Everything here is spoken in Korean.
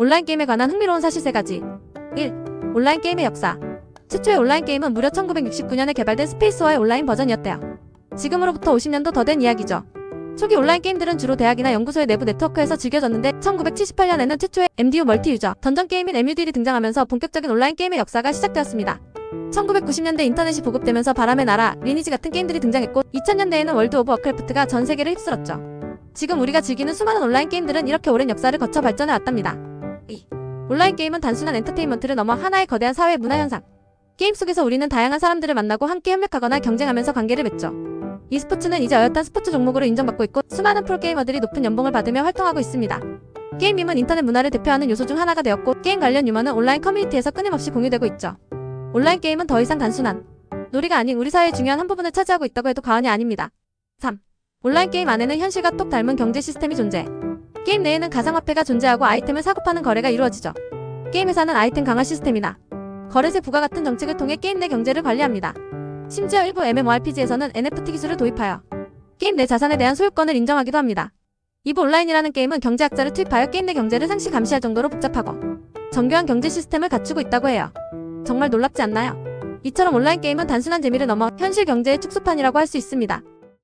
온라인 게임에 관한 흥미로운 사실 3가지 1. 온라인 게임의 역사 최초의 온라인 게임은 무려 1969년에 개발된 스페이스와의 온라인 버전이었대요. 지금으로부터 50년도 더 된 이야기죠. 초기 온라인 게임들은 주로 대학이나 연구소의 내부 네트워크에서 즐겨졌는데 1978년에는 최초의 MDU 멀티 유저 던전 게임인 MUD이 등장하면서 본격적인 온라인 게임의 역사가 시작되었습니다. 1990년대 인터넷이 보급되면서 바람의 나라, 리니지 같은 게임들이 등장했고 2000년대에는 월드 오브 워크래프트가 전 세계를 휩쓸었죠. 지금 우리가 즐기는 수많은 온라인 게임들은 이렇게 오랜 역사를 거쳐 발전해 왔답니다. 2. 온라인 게임은 단순한 엔터테인먼트를 넘어 하나의 거대한 사회 문화 현상. 게임 속에서 우리는 다양한 사람들을 만나고 함께 협력하거나 경쟁하면서 관계를 맺죠. e스포츠는 이제 어엿한 스포츠 종목으로 인정받고 있고 수많은 프로게이머들이 높은 연봉을 받으며 활동하고 있습니다. 게임밈은 인터넷 문화를 대표하는 요소 중 하나가 되었고 게임 관련 유머는 온라인 커뮤니티에서 끊임없이 공유되고 있죠. 온라인 게임은 더 이상 단순한 놀이가 아닌 우리 사회의 중요한 한 부분을 차지하고 있다고 해도 과언이 아닙니다. 3. 온라인 게임 안에는 현실과 똑 닮은 경제 시스템이 존재. 게임 내에는 가상화폐가 존재하고 아이템을 사고 파는 거래가 이루어지죠. 게임 회사는 아이템 강화 시스템이나 거래세 부과 같은 정책을 통해 게임 내 경제를 관리합니다. 심지어 일부 MMORPG에서는 NFT 기술을 도입하여 게임 내 자산에 대한 소유권을 인정하기도 합니다. 이브 온라인이라는 게임은 경제학자를 투입하여 게임 내 경제를 상시 감시할 정도로 복잡하고 정교한 경제 시스템을 갖추고 있다고 해요. 정말 놀랍지 않나요? 이처럼 온라인 게임은 단순한 재미를 넘어 현실 경제의 축소판이라고 할 수 있습니다.